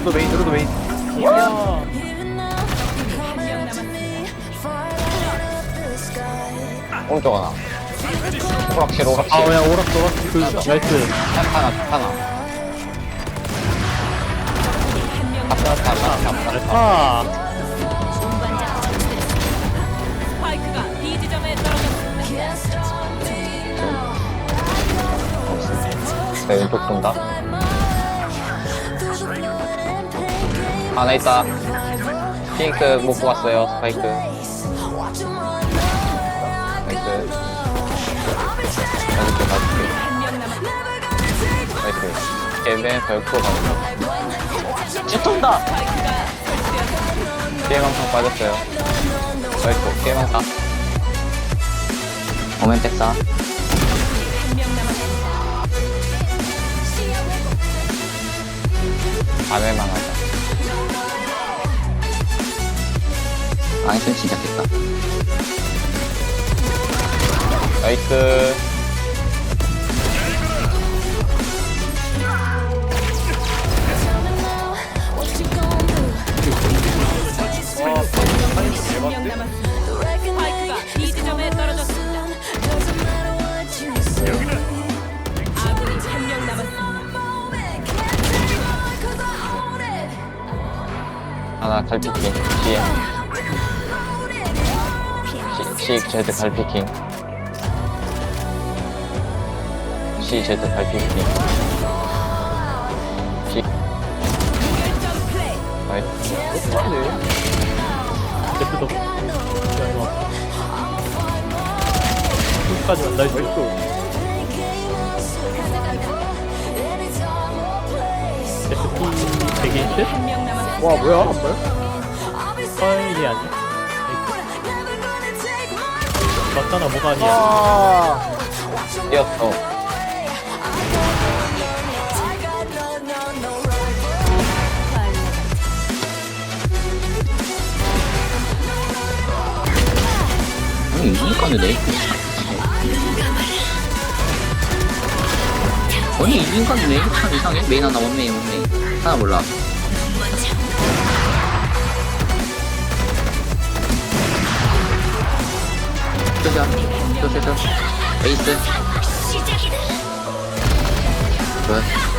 드로도 메인 드로도 메인 오른쪽 하나. 오락실, 오락실. 아 그냥 오락도 그 나이스 하나, 하나. 갔다. 아 스파이크가 B 지점에 떨어졌습니다. 내 왼쪽 본다. 하나 있다. 핑크 못 보았어요, 스파이크. 나이스. 한명 남았습니다. 나이스. 걔네 별표 가는 거. 찌통다 스파이크가 게임 한판 빠졌어요. 나이스, 게임 한 판. 오멘 남았습니다. 밤에만 하자. 진짜 깼다. 나이스. 한명 남았습니다. 스파이크가 B 지점에 떨어졌습니다. 아군이 한 명 남았습니다. 하나. CM. C, C, Z 갈피킹. C, Z 갈피킹. C. 나이스. 대표도 끝까지 만 나이스 SP 100인트? 한명 남았습니다. 와 뭐야? 파일이 아니야? 맞잖아 뭐가 아니야 뛰었어. 아니, 이니까는 내. 아니, 이니까는 내 참 이상해. 메인 하나, 원메인, 원메인. 하나 몰라. 쏘, 쏘, 쏘. 에이스. 굿.